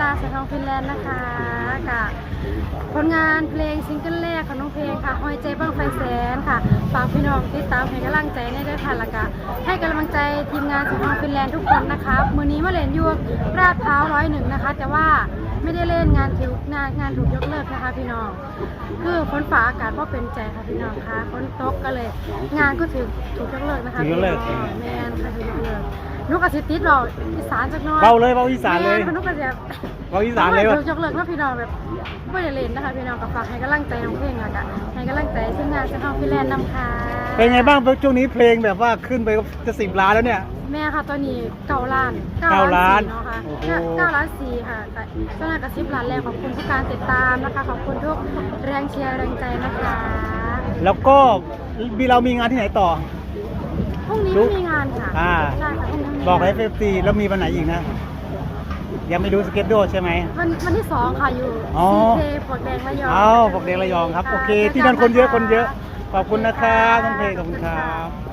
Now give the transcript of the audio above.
ดาสายทองฟินแลนด์นะคะกับผลงานเพลงซิงเกิลแรกของน้องเพลงค่ะหอยใจบ้างไฟแสนค่ะ ฝากพี่น้องติดตามให้กำลังใจในด้วยค่ะแล้วก็ให้กำลังใจทีมงานสายทองฟินแลนด์ทุกคนนะคะมือนี้มาเล่นอยวราดพร้าวร้อยหนึ่งนะคะ แต่ว่าไม่ได้เล่นงานถูกงานงานถูกยกเลิกนะคะ พี่น้อง คือฝนฟ้าอากาศก็เป็นใจค่ะพี่น้องค่ะฝนตกก็เลย งานก็ถูกถูกยกเลิกนะคะถูกยกเลิกพี่น้อง นุกกระสิติดหรอกอีสานจักหน้อยเบาเลยเบาอีสานเลยแม่นุกกระเสียเบาอีสานเลยว่วะยกเลิกแล้วพี่น้องแบบไม่ได้เล่นนะคะพี่น้องกับฝากให้กำลังใจน้องเพลงอะค่ะให้กำลังใจทีมงานเซนทองฟิแลนด์นำค่ะเป็นไงบ้างช่วงนี้เพลงแบบว่าขึ้นไปจะสิบล้านแล้วเนี่ย แม่ค่ะตอนนี้เก้าล้านเก้าล้านสี่เนาะค่ะโอ้โห เก้าล้านสี่ค่ะแต่เจ้าหน้ากับสิบล้านแล้วขอบคุณทุกการติดตามนะคะขอบคุณทุกแรงเชียร์แรงใจนะคะ แล้วก็มีเรามีงานที่ไหนต่อ พรุ่งนี้รู้ไม่มีงานค่ะอ่า ใช่ค่ะพรุ่งนี้ไม่มีบอกงานให้เฟซีแล้วมีวันไหนอีกนะ ยังไม่รู้สเก็ตโดใช่ไหม วันวันที่สองค่ะอยู่อ๋อ ซีเคปลวกแดงระยองเอาปกเดงระยองครับ โอเค ที่นั่นคนเยอะคนเยอะ ขอบคุณนะครับท่านเพลงขอบคุณครับ